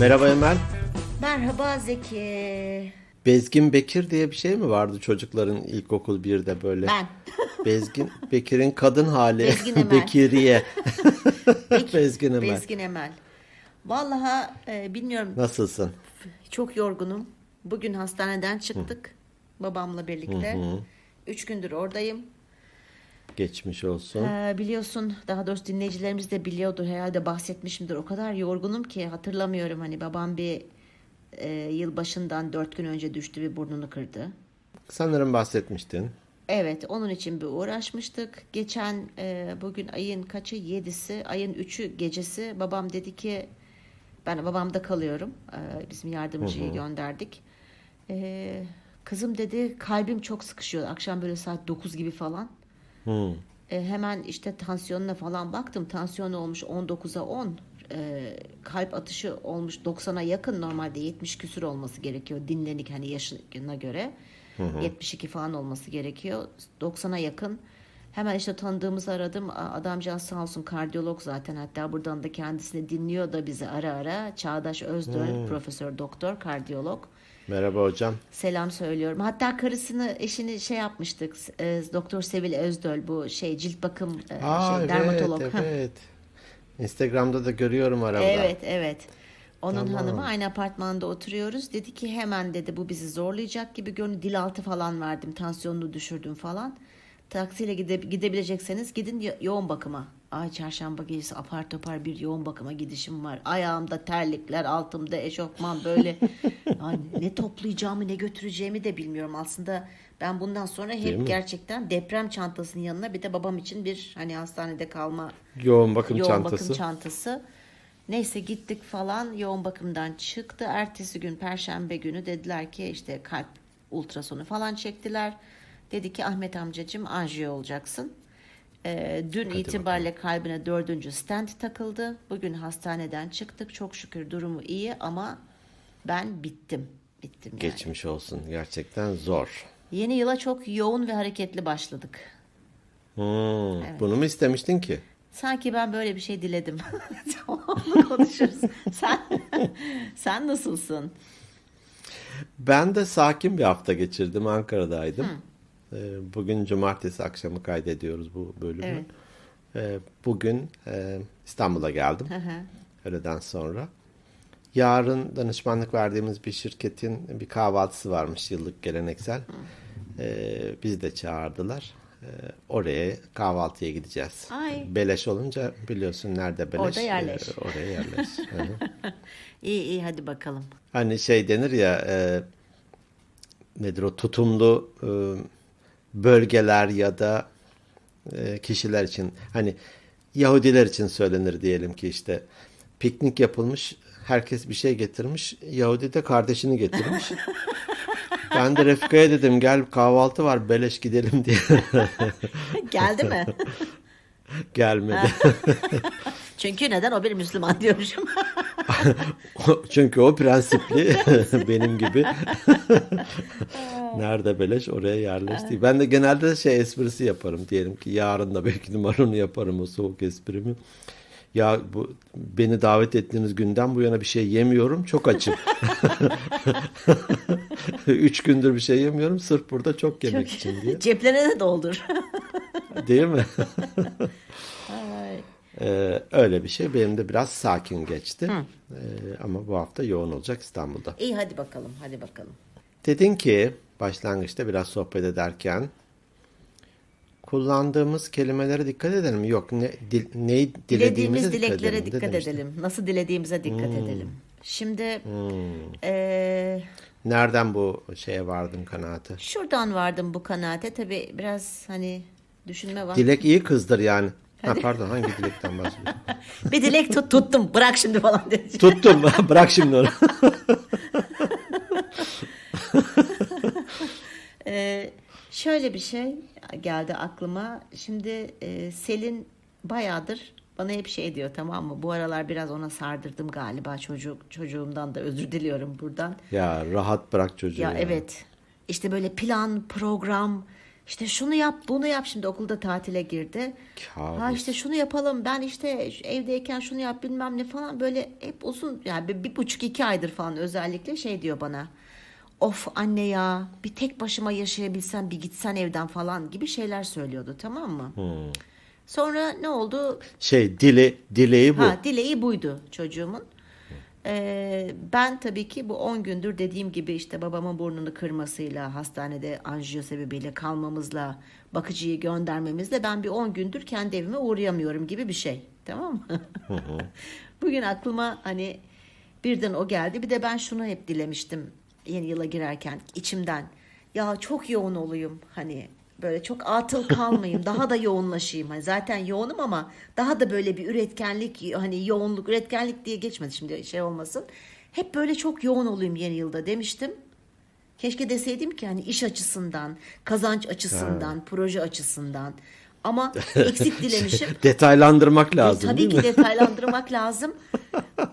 Merhaba Emel. Merhaba Zeki. Bezgin Bekir diye bir şey mi vardı çocukların ilkokul 1'de böyle? Ben. Bezgin Bekir'in kadın hali. Bezgin Emel. Bekiriye. Bezgin Emel. Bezgin Emel. Vallahi e, bilmiyorum Nasılsın? çok yorgunum. Bugün hastaneden çıktık babamla birlikte. Üç gündür oradayım. Geçmiş olsun. Ee, biliyorsun daha doğrusu dinleyicilerimiz de biliyordur herhalde bahsetmişimdir. O kadar yorgunum ki hatırlamıyorum hani babam bir e, yılbaşından dört gün önce düştü ve burnunu kırdı. Sanırım bahsetmiştin. Evet, onun için bir uğraşmıştık. Geçen e, bugün ayın kaçı? Yedisi, ayın üçü gecesi babam dedi ki ben babamda kalıyorum. E, bizim yardımcıyı gönderdik. E, kızım dedi kalbim çok sıkışıyor. Akşam böyle saat 9 gibi falan. Hı. E, hemen işte tansiyonuna falan baktım. Tansiyonu olmuş 19'a 10. E, kalp atışı olmuş 90'a yakın normalde 70 küsür olması gerekiyor dinlenik hani yaşına göre. 72 falan olması gerekiyor. 90'a yakın. Hemen işte tanıdığımızı aradım. Adamcağız sağ olsun kardiyolog zaten. Hatta buradan da kendisini dinliyor da bizi ara ara. Çağdaş Özdöl, profesör doktor, kardiyolog. Merhaba hocam. Selam söylüyorum. Hatta karısını, eşini şey yapmıştık. E, Doktor Sevil Özdöl bu şey cilt bakım e, Aa, şey evet, dermatolog. evet. Instagram'da da görüyorum arada. Evet, evet. Onun Tamam. hanımı aynı apartmanda oturuyoruz. Dedi ki hemen dedi bu bizi zorlayacak gibi görünüyor. Dil altı falan verdim. Tansiyonunu düşürdüm falan. Taksiyle gide, gidebilecekseniz gidin yo- yoğun bakıma. Ay çarşamba gecesi apar topar bir yoğun bakıma gidişim var. Ayağımda terlikler, altımda eşofman böyle. Ay ne toplayacağımı ne götüreceğimi de bilmiyorum. Aslında ben bundan sonra hep gerçekten deprem çantasının yanına bir de babam için bir hani hastanede kalma Yoğun bakım yoğun çantası. bakım çantası. Neyse gittik falan yoğun bakımdan çıktı. Ertesi gün perşembe günü dediler ki işte kalp ultrasonu falan çektiler. Dedi ki Ahmet amcacığım anjiyo olacaksın. Ee, dün itibariyle kalbine dördüncü stent takıldı. Bugün hastaneden çıktık. Çok şükür durumu iyi ama ben bittim. Bittim yani. Geçmiş olsun. Gerçekten zor. Yeni yıla çok yoğun ve hareketli başladık. Hmm, Bunu mu istemiştin ki? Sanki ben böyle bir şey diledim. mı konuşuruz. Sen, sen nasılsın? Ben de sakin bir hafta geçirdim. Ankara'daydım. Ee, Bugün cumartesi akşamı kaydediyoruz bu bölümü. Evet. Ee, Bugün e, İstanbul'a geldim. Hı hı. Öğleden sonra. Yarın danışmanlık verdiğimiz bir şirketin bir kahvaltısı varmış yıllık geleneksel. Ee, bizi de çağırdılar. Ee, oraya kahvaltıya gideceğiz. Ay. Beleş olunca biliyorsun nerede beleş. Orada yerleş. Ee, oraya yerleş. Hı hı. İyi iyi hadi bakalım. Hani şey denir ya e, nedir o tutumlu e, bölgeler ya da e, kişiler için hani Yahudiler için söylenir diyelim ki işte piknik yapılmış herkes bir şey getirmiş Yahudi de kardeşini getirmiş. ben de Refika'ya dedim gel kahvaltı var beleş gidelim diye Geldi mi? gelmedi. Çünkü neden o bir Müslüman diyormuşum. Çünkü o prensipli benim gibi. Nerede beleş oraya yerleşti. Ben de genelde şey esprisi yaparım. Diyelim ki yarın da belki numaranı yaparım o soğuk esprimi. Ya bu beni davet ettiğiniz günden bu yana bir şey yemiyorum. Çok açım. Üç gündür bir şey yemiyorum. Sırf burada çok yemek için diye. Ceplerine de doldur. Değil mi? Ee, öyle bir şey. Benim de biraz sakin geçti. Ee, ama bu hafta yoğun olacak İstanbul'da. İyi hadi bakalım hadi bakalım. Dedin ki başlangıçta biraz sohbet ederken kullandığımız kelimelere dikkat edelim. Yok ne dil, neyi Dilediğimiz dilediğimize dikkat dileklere edelim. de dikkat edelim. Nasıl dilediğimize dikkat edelim. Şimdi eee, Nereden bu şeye vardın kanaate? şuradan vardım bu kanaate. Tabii biraz hani düşünme var. Dilek iyi kızdır yani. Ha, pardon hangi dilekten bahsediyorsun? Bir dilek tut, tuttum bırak şimdi falan dedi. Tuttum. Bırak şimdi onu. şöyle bir şey geldi aklıma. Şimdi e, Selin bayağıdır bana hep şey diyor tamam mı? Bu aralar biraz ona sardırdım galiba çocuk çocuğumdan da özür diliyorum buradan. ya rahat bırak çocuğu. Ya ya. evet. İşte böyle plan, program, İşte şunu yap, bunu yap. Şimdi okulda tatile girdi. Kabus. Ha işte şunu yapalım. Ben işte evdeyken şunu yap bilmem ne falan böyle hep uzun yani bir, bir buçuk iki aydır falan özellikle şey diyor bana. Of anne ya bir tek başıma yaşayabilsem bir gitsen evden falan gibi şeyler söylüyordu tamam mı? Sonra ne oldu? Şey dili dileği bu. Ha dileği buydu çocuğumun. Ee, ben tabii ki bu 10 gündür dediğim gibi işte babamın burnunu kırmasıyla hastanede anjiyo sebebiyle kalmamızla bakıcıyı göndermemizle ben bir 10 gündür kendi evime uğrayamıyorum gibi bir şey. Tamam mı? Bugün aklıma hani birden o geldi. Bir de ben şunu hep dilemiştim yeni yıla girerken içimden. Ya çok yoğun olayım hani böyle çok atıl kalmayayım daha da yoğunlaşayım. Hani zaten yoğunum ama daha da böyle bir üretkenlik hani yoğunluk üretkenlik diye geçmedi şimdi şey olmasın. Hep böyle çok yoğun olayım yeni yılda. demiştim. Keşke deseydim ki hani iş açısından kazanç açısından proje açısından ama eksik dilemişim Detaylandırmak e, lazım tabii değil ki mi? detaylandırmak lazım.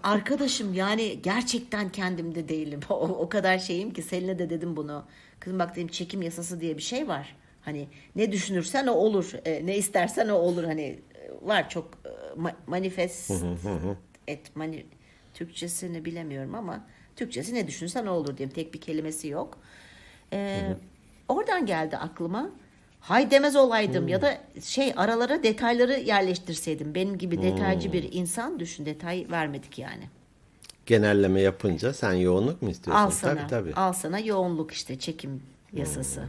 Arkadaşım yani gerçekten kendimde değilim. O, o kadar şeyim ki Selin'e de dedim bunu. Kızım bak dedim çekim yasası diye bir şey var. Hani ne düşünürsen o olur. E, ne istersen o olur. Hani e, var çok e, ma- manifest et mani Türkçesini bilemiyorum ama Türkçesi ne düşünürsen o olur diyeyim. Tek bir kelimesi yok. E, oradan geldi aklıma. Hay demez olaydım ya da şey aralara detayları yerleştirseydim. Benim gibi detaycı bir insan düşün detay vermedik yani. Genelleme yapınca sen yoğunluk mu istiyorsun? Al sana, Tabii tabii. al sana yoğunluk işte çekim yasası.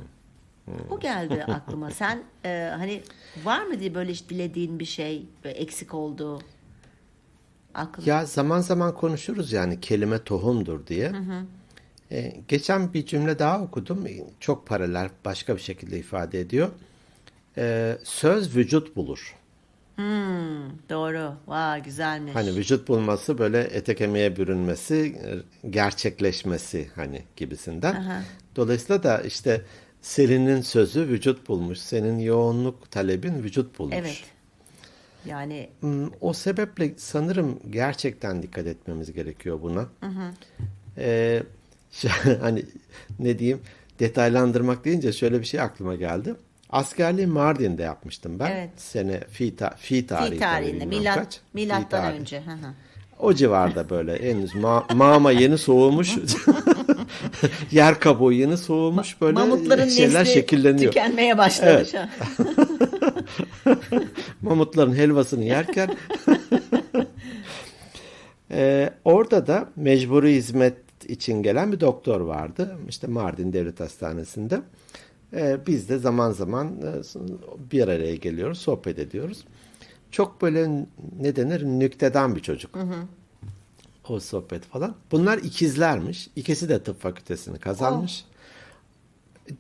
O geldi aklıma. Sen e, hani var mı diye böyle dilediğin bir şey eksik oldu? Aklına. Ya zaman zaman konuşuruz yani kelime tohumdur diye. Ee, geçen bir cümle daha okudum. Çok paralel başka bir şekilde ifade ediyor. Ee, söz vücut bulur. Hmm, doğru. Vay güzelmiş. Hani vücut bulması böyle ete kemiğe bürünmesi, e, gerçekleşmesi hani gibisinden. Dolayısıyla da işte Selin'in sözü vücut bulmuş. Senin yoğunluk talebin vücut bulmuş. Evet. Yani Hmm, O sebeple sanırım gerçekten dikkat etmemiz gerekiyor buna. Ee, hani ne diyeyim detaylandırmak deyince şöyle bir şey aklıma geldi. Askerliği Mardin'de yapmıştım ben. Evet. Sene fi, ta, fi tarihi. fi tarihinde milat, kaç. Fi milattan tarihi. önce. Hı hı. O civarda böyle henüz ma- mağma yeni soğumuş. Yer kabuğu yeni soğumuş böyle Mamutların şeyler nesli şekilleniyor. tükenmeye başladı Evet. Mamutların helvasını yerken Ee, orada da mecburi hizmet için gelen bir doktor vardı. İşte Mardin Devlet Hastanesi'nde. Ee, biz de zaman zaman e, bir araya geliyoruz, sohbet ediyoruz. Çok böyle ne denir nüktedan bir çocuk. O sohbet falan. Bunlar ikizlermiş. İkisi de tıp fakültesini kazanmış.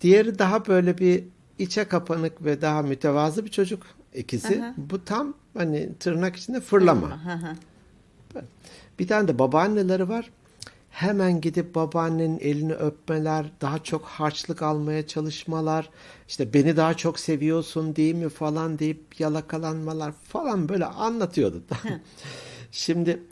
Diğeri daha böyle bir içe kapanık ve daha mütevazı bir çocuk ikisi. Bu tam hani tırnak içinde fırlama. Hı hı. Bir tane de babaanneleri var. Hemen gidip babaannenin elini öpmeler, daha çok harçlık almaya çalışmalar, işte beni daha çok seviyorsun değil mi falan deyip yalakalanmalar falan böyle anlatıyordu. Şimdi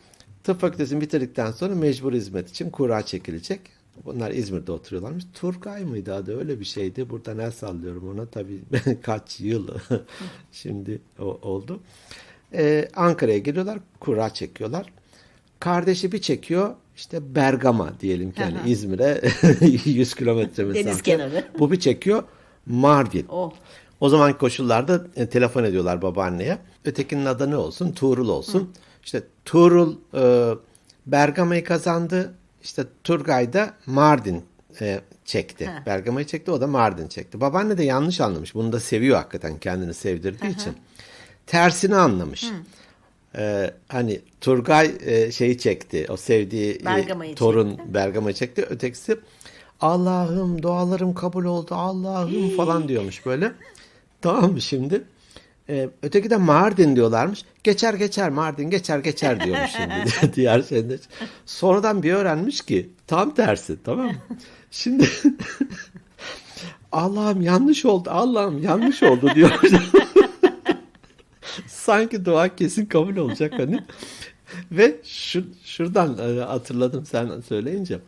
tıp fakültesini bitirdikten sonra mecbur hizmet için kura çekilecek. Bunlar İzmir'de oturuyorlarmış. Turgay mıydı adı öyle bir şeydi. Buradan el sallıyorum ona tabii kaç yıl şimdi o, oldu. Ee, Ankara'ya geliyorlar, kura çekiyorlar. Kardeşi bir çekiyor işte Bergama diyelim ki yani Aha. İzmir'e 100 kilometre mesafe. Deniz kenarı. Bu bir çekiyor Mardin. Oh. O zamanki koşullarda e, telefon ediyorlar babaanneye. Ötekinin adı ne olsun? Tuğrul olsun. İşte Tuğrul e, Bergama'yı kazandı. İşte Turgay da Mardin e, çekti. Ha. Bergama'yı çekti o da Mardin çekti. Babaanne de yanlış anlamış. Bunu da seviyor hakikaten kendini sevdirdiği için. Tersini anlamış. Ee, hani Turgay e, şeyi çekti. O sevdiği e, Bergama'yı torun çekti. Bergama'yı çekti. Ötekisi Allah'ım dualarım kabul oldu. Allah'ım falan diyormuş böyle. Tamam mı şimdi? Ee, öteki de Mardin diyorlarmış. Geçer geçer Mardin geçer geçer diyormuş şimdi diğer şeyde. Sonradan bir öğrenmiş ki tam tersi tamam mı? Şimdi Allah'ım yanlış oldu. Allah'ım yanlış oldu diyor. Sanki dua kesin kabul olacak hani. Ve şu, şuradan e, hatırladım sen söyleyince.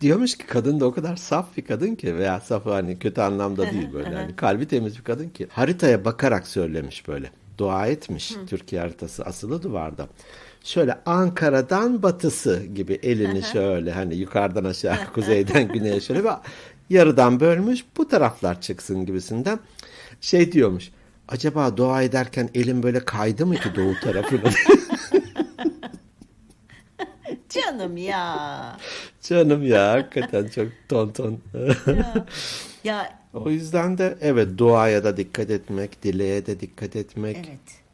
diyormuş ki kadın da o kadar saf bir kadın ki veya saf hani kötü anlamda değil böyle hani kalbi temiz bir kadın ki haritaya bakarak söylemiş böyle dua etmiş Türkiye haritası asılı duvarda. Şöyle Ankara'dan batısı gibi elini şöyle hani yukarıdan aşağı kuzeyden güneye şöyle bir yarıdan bölmüş bu taraflar çıksın gibisinden şey diyormuş. Acaba dua ederken elim böyle kaydı mı ki doğu tarafına? Canım ya. Canım ya hakikaten çok ton ton. Ya o yüzden de evet duaya da dikkat etmek, dileğe de dikkat etmek. evet.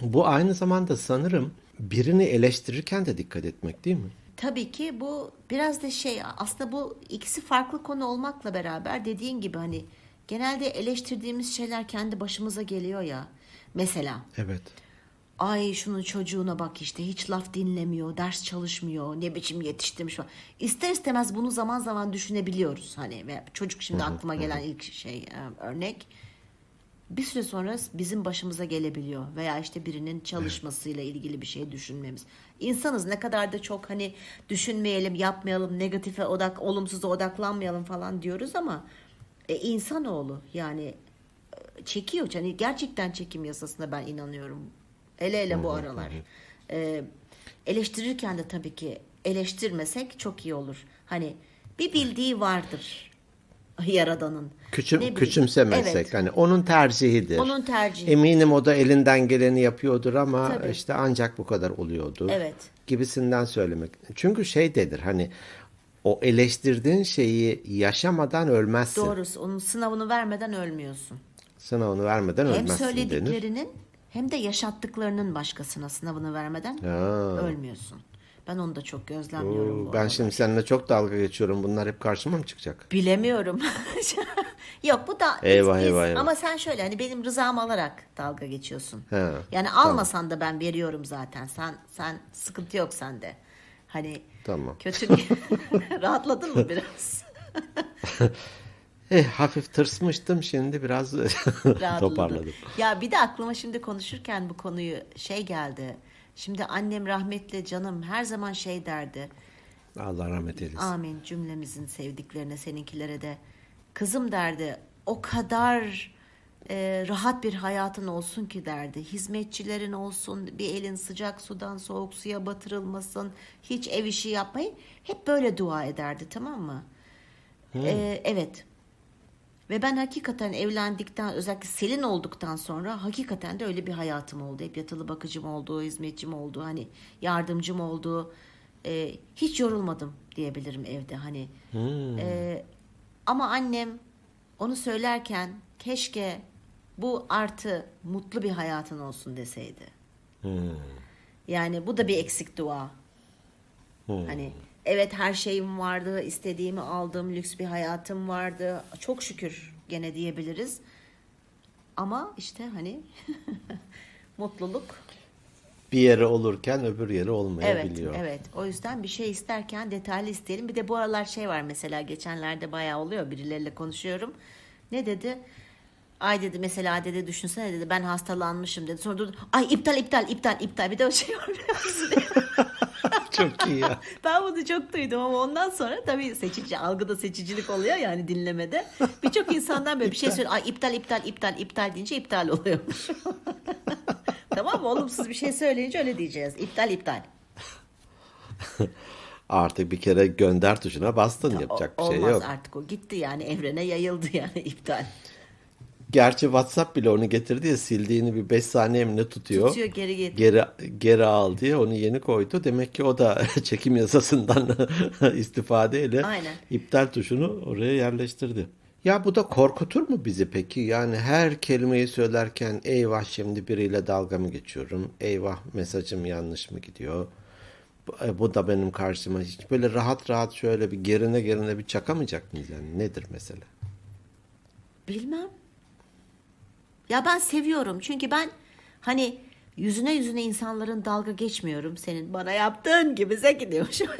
Bu aynı zamanda sanırım birini eleştirirken de dikkat etmek değil mi? Tabii ki bu biraz da şey aslında bu ikisi farklı konu olmakla beraber dediğin gibi hani genelde eleştirdiğimiz şeyler kendi başımıza geliyor ya. Mesela Evet. ay şunun çocuğuna bak işte hiç laf dinlemiyor, ders çalışmıyor, ne biçim yetiştirmiş falan. İster istemez bunu zaman zaman düşünebiliyoruz hani ve çocuk şimdi aklıma gelen ilk şey e, örnek. Bir süre sonra bizim başımıza gelebiliyor veya işte birinin çalışmasıyla ilgili bir şey düşünmemiz. İnsanız ne kadar da çok hani düşünmeyelim, yapmayalım, negatife odak, olumsuza odaklanmayalım falan diyoruz ama e, insanoğlu yani e, çekiyor. Yani gerçekten çekim yasasına ben inanıyorum. Hele hele bu aralar. Ee, eleştirirken de tabii ki eleştirmesek çok iyi olur. Hani bir bildiği vardır Yaradan'ın. Küçüm, küçümsemezsek Evet. hani onun tercihidir. Onun tercihi. Eminim o da elinden geleni yapıyordur ama Tabii. işte ancak bu kadar oluyordu. Evet. Gibisinden söylemek. Çünkü şey dedir hani o eleştirdiğin şeyi yaşamadan ölmezsin. Doğrusu onun sınavını vermeden ölmüyorsun. Sınavını vermeden Hem ölmezsin denir. söylediklerinin hem de yaşattıklarının başkasına sınavını vermeden ölmüyorsun. Ben onu da çok gözlemliyorum. Oo, Ben aralar. şimdi seninle çok dalga geçiyorum. Bunlar hep karşıma mı çıkacak? Bilemiyorum. Yok bu da Eyvah, biz- eyvah, eyvah. ama sen şöyle hani benim rızamı alarak dalga geçiyorsun. He, yani almasan da ben veriyorum zaten. Sen sen sıkıntı yok sende. Hani Tamam. kötü rahatladın mı biraz? Eh, hafif tırsmıştım şimdi biraz toparladım. Ya bir de aklıma şimdi konuşurken bu konuyu şey geldi. Şimdi annem rahmetli canım her zaman şey derdi. Allah rahmet eylesin. Amin cümlemizin sevdiklerine seninkilere de. Kızım derdi o kadar e, rahat bir hayatın olsun ki derdi. Hizmetçilerin olsun bir elin sıcak sudan soğuk suya batırılmasın. Hiç ev işi yapmayın. Hep böyle dua ederdi tamam mı? E, evet. Ve ben hakikaten evlendikten özellikle Selin olduktan sonra hakikaten de öyle bir hayatım oldu. Hep yatılı bakıcım oldu, hizmetçim oldu, hani yardımcım oldu. Ee, hiç yorulmadım diyebilirim evde hani. Ee, ama annem onu söylerken keşke bu artı mutlu bir hayatın olsun deseydi. Yani bu da bir eksik dua. Hani evet her şeyim vardı, istediğimi aldım, lüks bir hayatım vardı. Çok şükür gene diyebiliriz. Ama işte hani mutluluk Bir yere olurken öbür yere evet olmayabiliyor. evet. O yüzden bir şey isterken detaylı isteyelim. Bir de bu aralar şey var mesela geçenlerde bayağı oluyor birileriyle konuşuyorum. Ne dedi? Ay dedi mesela dedi düşünsene dedi ben hastalanmışım dedi. Sonra durdu. Ay iptal iptal iptal iptal. Bir de o şey var? Çok iyi ya. Ben bunu çok duydum ama ondan sonra tabii seçici, algıda seçicilik oluyor yani dinlemede. Birçok insandan böyle bir şey söylüyor. Ay iptal iptal iptal iptal deyince iptal oluyormuş. tamam mı? Olumsuz bir şey söyleyince öyle diyeceğiz. İptal iptal. Artık bir kere gönder tuşuna bastın yapacak bir O- şey Olmaz yok. artık o. Gitti yani evrene yayıldı yani iptal. Gerçi WhatsApp bile onu getirdi ya sildiğini bir 5 saniye mi ne tutuyor. Tutuyor, geri getir. Geri, geri al diye onu yeni koydu. Demek ki o da çekim yasasından istifadeyle Aynen. iptal tuşunu oraya yerleştirdi. Ya bu da korkutur mu bizi peki? Yani her kelimeyi söylerken eyvah şimdi biriyle dalga mı geçiyorum? Eyvah mesajım yanlış mı gidiyor? Bu- e, da benim karşıma hiç böyle rahat rahat şöyle bir gerine gerine bir çakamayacak mıyız yani? Nedir mesele? Bilmem. Ya ben seviyorum çünkü ben hani yüzüne yüzüne insanların dalga geçmiyorum. Senin bana yaptığın gibi Zeki diyormuşum.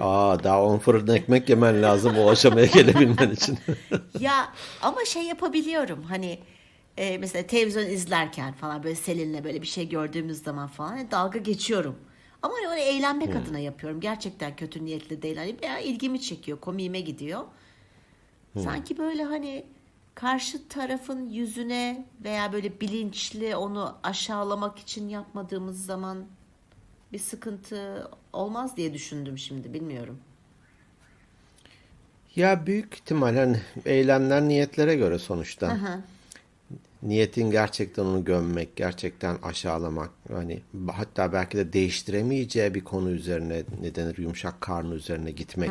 Aa daha on fırın ekmek yemen lazım o aşamaya gelebilmen için. ya ama şey yapabiliyorum hani e, mesela televizyon izlerken falan böyle Selin'le böyle bir şey gördüğümüz zaman falan hani dalga geçiyorum. Ama hani öyle eğlenmek adına yapıyorum. Gerçekten kötü niyetli değil. Hani ilgimi çekiyor, komiğime gidiyor. Sanki böyle hani karşı tarafın yüzüne veya böyle bilinçli onu aşağılamak için yapmadığımız zaman bir sıkıntı olmaz diye düşündüm şimdi bilmiyorum. Ya büyük ihtimal hani eylemler niyetlere göre sonuçta. Aha. Niyetin gerçekten onu gömmek, gerçekten aşağılamak, hani hatta belki de değiştiremeyeceği bir konu üzerine ne denir yumuşak karnı üzerine gitmek,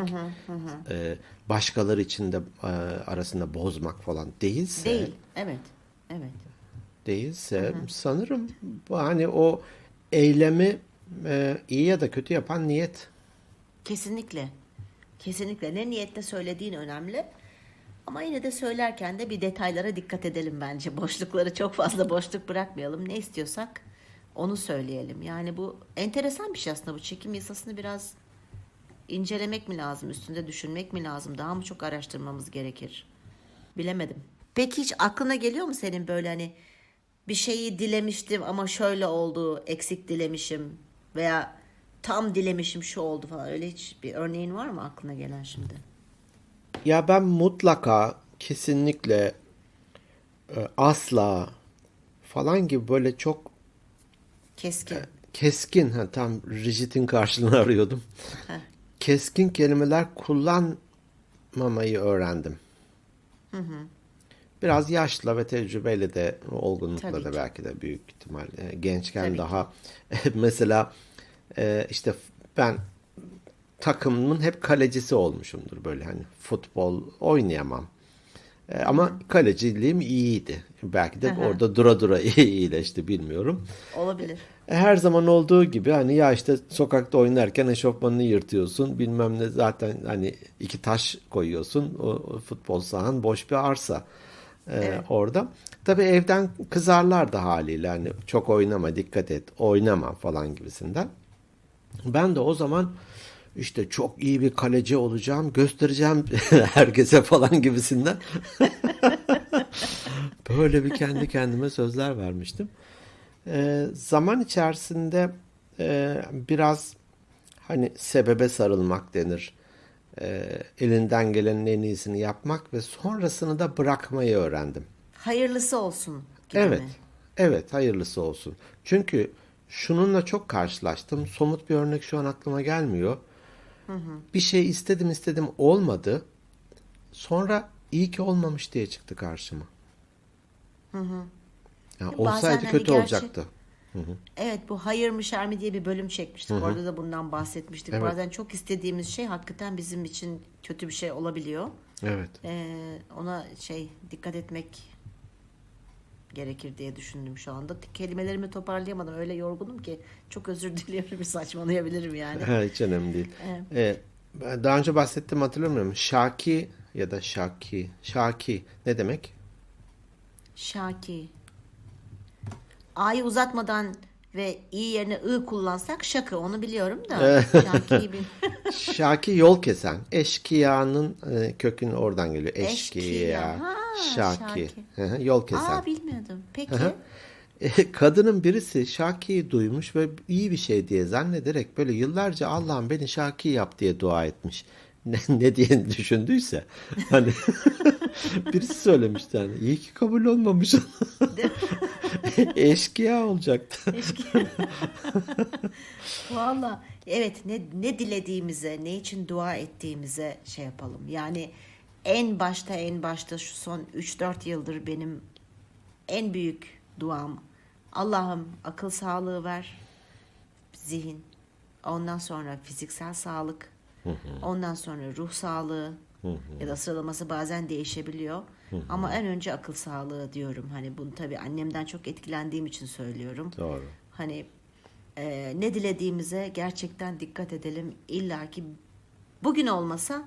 e, başkaları için de e, arasında bozmak falan değilse, Değil. Evet. Evet. değilse sanırım bu hani o eylemi e, iyi ya da kötü yapan niyet. Kesinlikle. Kesinlikle. Ne niyetle söylediğin önemli. Ama yine de söylerken de bir detaylara dikkat edelim bence. Boşlukları çok fazla boşluk bırakmayalım. Ne istiyorsak onu söyleyelim. Yani bu enteresan bir şey aslında. Bu çekim yasasını biraz incelemek mi lazım? Üstünde düşünmek mi lazım? Daha mı çok araştırmamız gerekir? Bilemedim. Peki hiç aklına geliyor mu senin böyle hani bir şeyi dilemiştim ama şöyle oldu, eksik dilemişim veya tam dilemişim şu oldu falan. Öyle hiç bir örneğin var mı aklına gelen şimdi? Ya ben mutlaka kesinlikle e, asla falan gibi böyle çok Keskin. keskin ha tam rigidin karşılığını arıyordum. Keskin kelimeler kullanmamayı öğrendim. Biraz yaşla ve tecrübeyle de olgunlukla Tabii da ki. belki de büyük ihtimal e, gençken Tabii daha mesela e, işte ben takımımın hep kalecisi olmuşumdur böyle hani futbol oynayamam. E, ama kaleciliğim iyiydi. Belki de orada dura dura iyileşti bilmiyorum. Olabilir. E, Her zaman olduğu gibi hani ya işte sokakta oynarken eşofmanını yırtıyorsun bilmem ne zaten hani iki taş koyuyorsun o, o futbol sahan boş bir arsa e, orada. Tabii evden kızarlar da haliyle hani çok oynama dikkat et oynama falan gibisinden. Ben de o zaman işte çok iyi bir kaleci olacağım göstereceğim herkese falan gibisinden. Böyle bir kendi kendime sözler vermiştim. Ee, zaman içerisinde e, biraz hani sebebe sarılmak denir. Ee, elinden gelenin en iyisini yapmak ve sonrasını da bırakmayı öğrendim. Hayırlısı olsun gibi Evet. mi? Evet, hayırlısı olsun. Çünkü şununla çok karşılaştım. Somut bir örnek şu an aklıma gelmiyor. Bir şey istedim istedim olmadı. Sonra iyi ki olmamış diye çıktı karşıma. Ya Bazen olsaydı hani kötü gerçek- olacaktı. Evet bu hayır mı şer mi diye bir bölüm çekmiştik. Orada da bundan bahsetmiştik. Evet. Bazen çok istediğimiz şey hakikaten bizim için kötü bir şey olabiliyor. Evet. Ee, ona şey dikkat etmek gerekir diye düşündüm şu anda. Kelimelerimi toparlayamadım. Öyle yorgunum ki çok özür diliyorum. Saçmalayabilirim yani. Hiç önemli değil. Evet. Ee, ben daha önce bahsettim hatırlamıyorum. Şaki ya da Şaki. Şaki ne demek? Şaki. A'yı uzatmadan ve i yerine ı kullansak şakı onu biliyorum da. Şaki yol kesen. Eşkıyanın e, kökünü oradan geliyor. Eşkıya. Eşkıya. Ha, Şaki. şaki. Yol kesen. Aa bilmiyordum. Peki. E, Kadının birisi Şaki'yi duymuş ve iyi bir şey diye zannederek böyle yıllarca Allah'ım beni Şaki yap diye dua etmiş. Ne, ne diye düşündüyse. Hani birisi söylemişti hani iyi ki kabul olmamış. Eşkıya olacaktı. Valla evet ne, ne dilediğimize, ne için dua ettiğimize şey yapalım. Yani en başta en başta şu son 3-4 yıldır benim en büyük duam Allah'ım akıl sağlığı ver, zihin, ondan sonra fiziksel sağlık, ondan sonra ruh sağlığı ya da sıralaması bazen değişebiliyor. Ama en önce akıl sağlığı diyorum. Hani bunu tabii annemden çok etkilendiğim için söylüyorum. Doğru. Hani e, ne dilediğimize gerçekten dikkat edelim. İlla ki bugün olmasa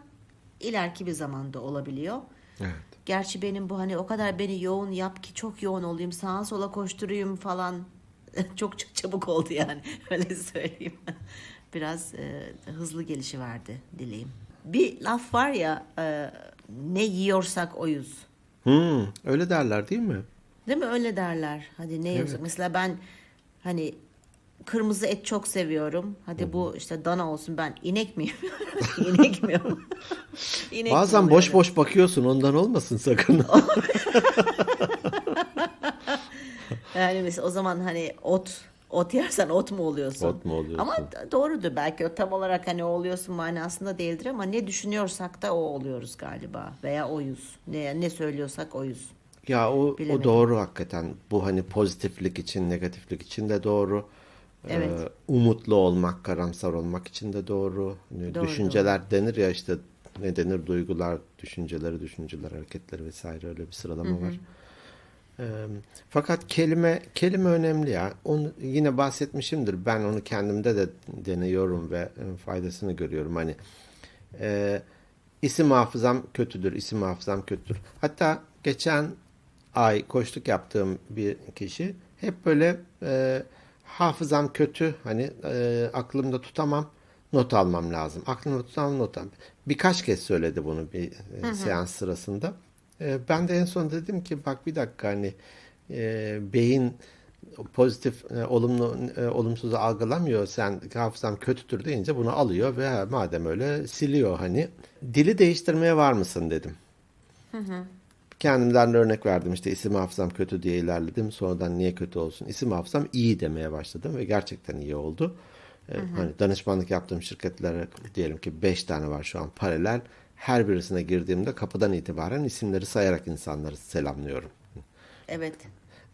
ileriki bir zamanda olabiliyor. Evet. Gerçi benim bu hani o kadar beni yoğun yap ki çok yoğun olayım sağa sola koşturayım falan çok çok çabuk oldu yani öyle söyleyeyim. Biraz e, hızlı gelişi verdi dileğim. Bir laf var ya e, ne yiyorsak oyuz. Hmm, öyle derler değil mi? Değil mi? Öyle derler. Hadi ne. Evet. Mesela ben hani kırmızı et çok seviyorum. Hadi bu işte dana olsun ben inek miyim? inek miyim? İnek Bazen boş oluyorum? boş bakıyorsun ondan olmasın sakın. Yani mesela o zaman hani ot ot yersen ot mu oluyorsun? Ot mu oluyorsun? Ama doğrudur belki o tam olarak hani o oluyorsun manasında değildir ama ne düşünüyorsak da o oluyoruz galiba veya oyuz. Ne ne söylüyorsak oyuz. Ya o, o Bilemedim. doğru hakikaten. Bu hani pozitiflik için, negatiflik için de doğru. Evet. Ee, umutlu olmak, karamsar olmak için de doğru. Hani Doğru, Düşünceler denir ya işte ne denir? Duygular, düşünceleri, düşünceler, hareketleri vesaire öyle bir sıralama var. Fakat kelime kelime önemli ya. Onu yine bahsetmişimdir. Ben onu kendimde de deniyorum ve e, faydasını görüyorum. Hani e, isim hafızam kötüdür, isim hafızam kötüdür. Hatta geçen ay koştuk yaptığım bir kişi hep böyle e, hafızam kötü, hani e, aklımda tutamam, not almam lazım. Aklımda tutamam, not almam. Birkaç kez söyledi bunu bir e, seans sırasında. E, ben de en son dedim ki bak bir dakika hani e, beyin pozitif e, olumlu e, olumsuzu algılamıyor. Sen hafızam kötüdür deyince bunu alıyor ve ha, madem öyle siliyor hani. Dili değiştirmeye var mısın dedim. Kendimden de örnek verdim. İşte isim hafızam kötü diye ilerledim. Sonradan niye kötü olsun? İsim hafızam iyi demeye başladım ve gerçekten iyi oldu. E, Hani danışmanlık yaptığım şirketlere diyelim ki 5 tane var şu an paralel her birisine girdiğimde kapıdan itibaren isimleri sayarak insanları selamlıyorum. Evet.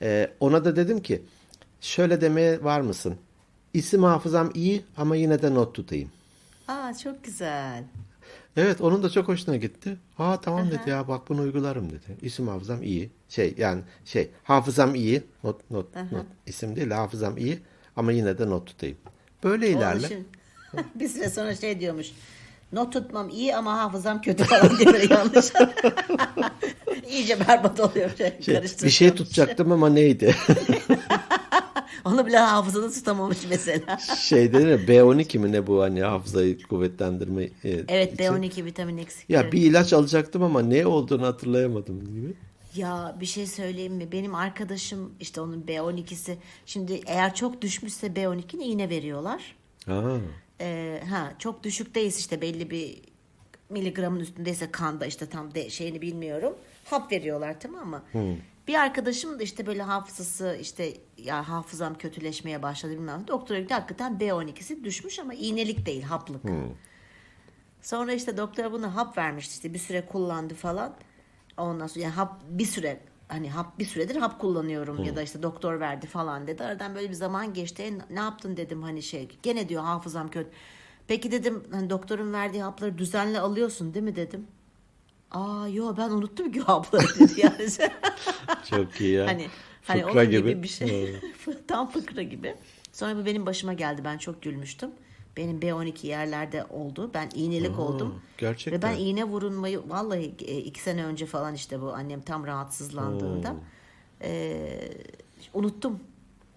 Ee, ona da dedim ki şöyle demeye var mısın? İsim hafızam iyi ama yine de not tutayım. Aa çok güzel. Evet onun da çok hoşuna gitti. Aa tamam dedi ya bak bunu uygularım dedi. İsim hafızam iyi. Şey yani şey hafızam iyi. Not not not isim değil hafızam iyi ama yine de not tutayım. Böyle ilerle. bir süre sonra şey diyormuş. Not tutmam iyi ama hafızam kötü falan diye böyle yanlış. İyice berbat oluyor. Şey, Şey, bir şey tutacaktım ama neydi? Onu bile hafızada tutamamış mesela. şey denir ya, B12 mi ne bu hani hafızayı kuvvetlendirme e, Evet için. B12 vitamin eksikliği. Ya bir ilaç alacaktım ama ne olduğunu hatırlayamadım gibi. Ya bir şey söyleyeyim mi? Benim arkadaşım işte onun B12'si şimdi eğer çok düşmüşse B12'ni iğne veriyorlar. Aa. Ee, ha çok düşükteyiz işte belli bir miligramın üstündeyse kanda işte tam de şeyini bilmiyorum. Hap veriyorlar tamam mı? Bir arkadaşım da işte böyle hafızası işte ya hafızam kötüleşmeye başladı bilmem. Doktora gitti hakikaten B12'si düşmüş ama iğnelik değil haplık. Sonra işte doktor buna hap vermişti işte bir süre kullandı falan. Ondan sonra yani hap bir süre hani hap bir süredir hap kullanıyorum ya da işte doktor verdi falan dedi. Aradan böyle bir zaman geçti. E, ne yaptın dedim hani şey. Gene diyor hafızam kötü. Peki dedim hani doktorun verdiği hapları düzenli alıyorsun değil mi dedim. Aa yo ben unuttum ki hapları dedi yani. Çok iyi ya. Hani hani Fıkra onun gibi. gibi. bir şey. Tam fıkra gibi. Sonra bu benim başıma geldi. Ben çok gülmüştüm. Benim B12 yerlerde oldu. Ben iğnelik oldum. gerçekten. Ve ben iğne vurulmayı vallahi e, iki sene önce falan işte bu annem tam rahatsızlandığında e, unuttum.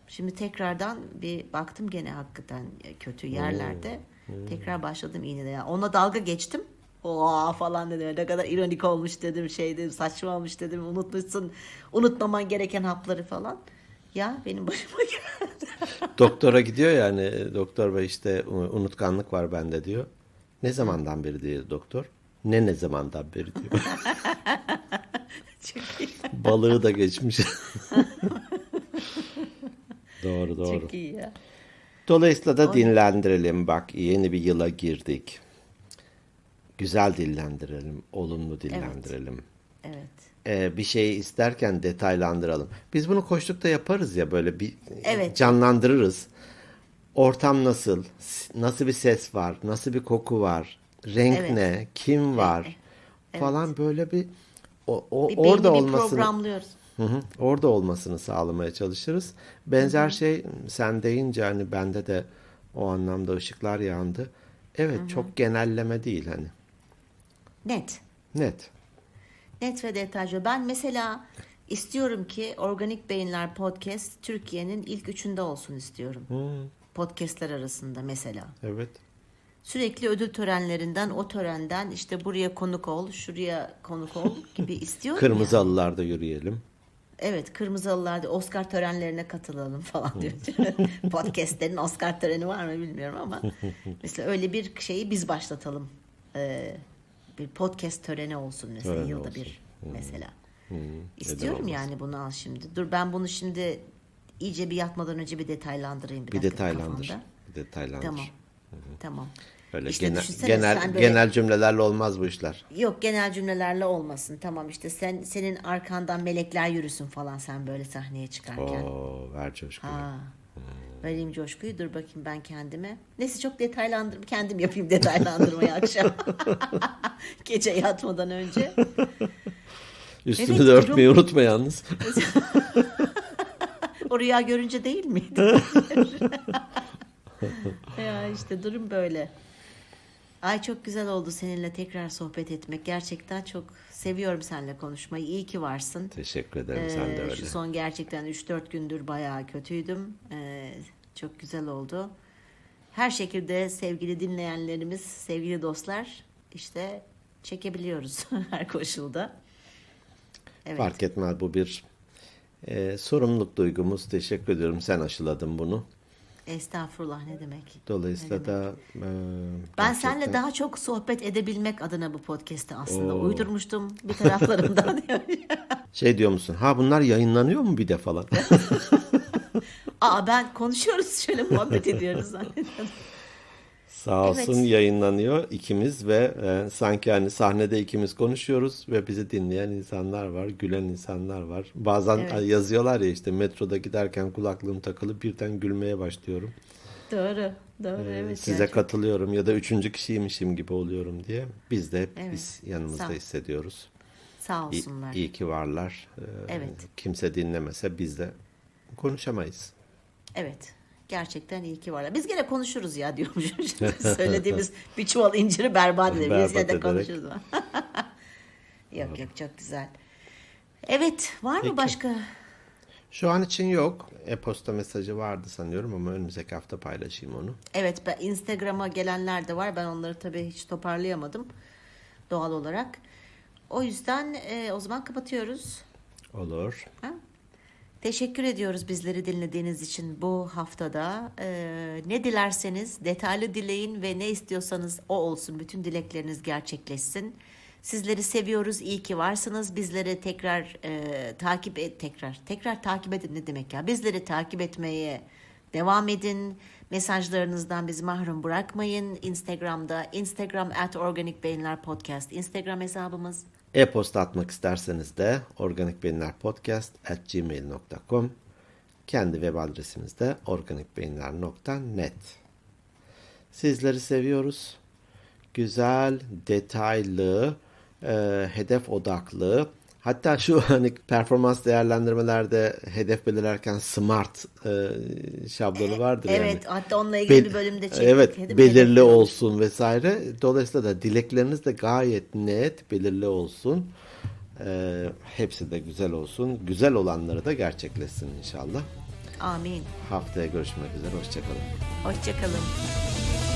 Şimdi tekrardan bir baktım gene hakikaten kötü yerlerde. Tekrar başladım iğnede. Yani ona dalga geçtim. Oha falan dedim. Ne kadar ironik olmuş dedim. Şey dedim saçma olmuş dedim. Unutmuşsun. Unutmaman gereken hapları falan. Ya benim başıma geldi. Doktora gidiyor yani doktor bey işte unutkanlık var bende diyor. Ne zamandan beri diyor doktor. Ne ne zamandan beri diyor. Çok iyi. Balığı da geçmiş. doğru doğru. Çok iyi ya. Dolayısıyla da dinlendirelim bak yeni bir yıla girdik. Güzel dillendirelim, olumlu dillendirelim. Evet. Ee, bir şeyi isterken detaylandıralım. Biz bunu koştukta yaparız ya böyle bir Evet. canlandırırız. Ortam nasıl? Nasıl bir ses var? Nasıl bir koku var? Renk Evet. ne? Kim var? Falan böyle bir o, o Bir orada olmasını programlıyoruz. Hı hı, orada olmasını sağlamaya çalışırız. Benzer şey sen deyince hani bende de o anlamda ışıklar yandı. Evet çok genelleme değil hani. Net. Net. Net ve detaylı. Ben mesela istiyorum ki Organik Beyinler Podcast Türkiye'nin ilk üçünde olsun istiyorum. Podcastler arasında mesela. Evet. Sürekli ödül törenlerinden, o törenden işte buraya konuk ol, şuraya konuk ol gibi istiyorum Kırmızı ya. halılarda yürüyelim. Evet kırmızı halılarda Oscar törenlerine katılalım falan diyor. Podcastlerin Oscar töreni var mı bilmiyorum ama mesela öyle bir şeyi biz başlatalım. Ee, bir podcast töreni olsun mesela Töreni yılda olsun. bir mesela. Neden İstiyorum olmasın? yani bunu al şimdi. Dur ben bunu şimdi iyice bir yatmadan önce bir detaylandırayım bir, Bir detaylandır. kafamda. Bir detaylandır. Tamam. Tamam. Öyle İşte genel, genel, böyle- genel cümlelerle olmaz bu işler. Yok genel cümlelerle olmasın. Tamam işte sen senin arkandan melekler yürüsün falan sen böyle sahneye çıkarken. Oo, ver coşkuyu. Ha. Vereyim coşkuyu. Dur bakayım ben kendime. Neyse çok detaylandırma. Kendim yapayım detaylandırmayı akşam. Gece yatmadan önce. Üstünü Evet, de örtmeyi durum- unutma yalnız. O rüya görünce değil miydi? ya işte durum böyle. Ay çok güzel oldu seninle tekrar sohbet etmek. Gerçekten çok seviyorum seninle konuşmayı. İyi ki varsın. Teşekkür ederim. sen de Ee, öyle. Şu son gerçekten 3-4 gündür bayağı kötüydüm. Ee, çok güzel oldu. Her şekilde sevgili dinleyenlerimiz, sevgili dostlar işte çekebiliyoruz her koşulda. Evet. Fark etmez bu bir e, sorumluluk duygumuz. Teşekkür ediyorum. Sen aşıladın bunu. Estağfurullah ne demek. Dolayısıyla da e, Ben gerçekten- seninle daha çok sohbet edebilmek adına bu podcast'i aslında Oo. uydurmuştum bir taraflarımdan. şey diyor musun? Ha bunlar yayınlanıyor mu bir de falan? Aa ben konuşuyoruz şöyle muhabbet ediyoruz zannediyorum. Sağ olsun Evet. yayınlanıyor ikimiz ve e, sanki hani sahnede ikimiz konuşuyoruz ve bizi dinleyen insanlar var, gülen insanlar var. Bazen Evet. yazıyorlar ya işte metroda giderken kulaklığım takılı birden gülmeye başlıyorum. Doğru, doğru Ee, evet. Size gerçekten. katılıyorum ya da üçüncü kişiymişim gibi oluyorum diye. Biz de hep Evet. biz yanımızda Sağ- hissediyoruz. Sağ İyi, olsunlar. iyi ki varlar. Ee, Evet. Kimse dinlemese biz de konuşamayız. Evet. Gerçekten iyi ki varlar. Biz gene konuşuruz ya. Şimdi Söylediğimiz bir çuval inciri berbat Yine de ederek. konuşuruz. yok yok çok güzel. Evet var mı başka? Şu an için yok. E-posta mesajı vardı sanıyorum ama önümüzdeki hafta paylaşayım onu. Evet ben Instagram'a gelenler de var. Ben onları tabii hiç toparlayamadım doğal olarak. O yüzden e, o zaman kapatıyoruz. Olur. Ha? Teşekkür ediyoruz bizleri dinlediğiniz için bu haftada. Ee, ne dilerseniz detaylı dileyin ve ne istiyorsanız o olsun. Bütün dilekleriniz gerçekleşsin. Sizleri seviyoruz. iyi ki varsınız. Bizleri tekrar e, takip et tekrar tekrar takip edin ne demek ya? Bizleri takip etmeye devam edin. Mesajlarınızdan bizi mahrum bırakmayın. Instagram'da Instagram at Organik Beyinler Podcast Instagram hesabımız. E-posta atmak isterseniz de organikbeyinlerpodcast@gmail.com Kendi web adresimiz de organikbeyinler.net Sizleri seviyoruz. Güzel, detaylı, e, hedef odaklı. Hatta şu hani performans değerlendirmelerde hedef belirlerken SMART e, şablonu vardır yani. Evet hatta onunla ilgili Bel- bir bölümde çektik. Evet, belirli olmuş. olsun vesaire. Dolayısıyla da dilekleriniz de gayet net, belirli olsun. Ee, hepsi de güzel olsun. Güzel olanları da gerçekleşsin inşallah. Amin. Haftaya görüşmek üzere. Hoşçakalın. Hoşçakalın.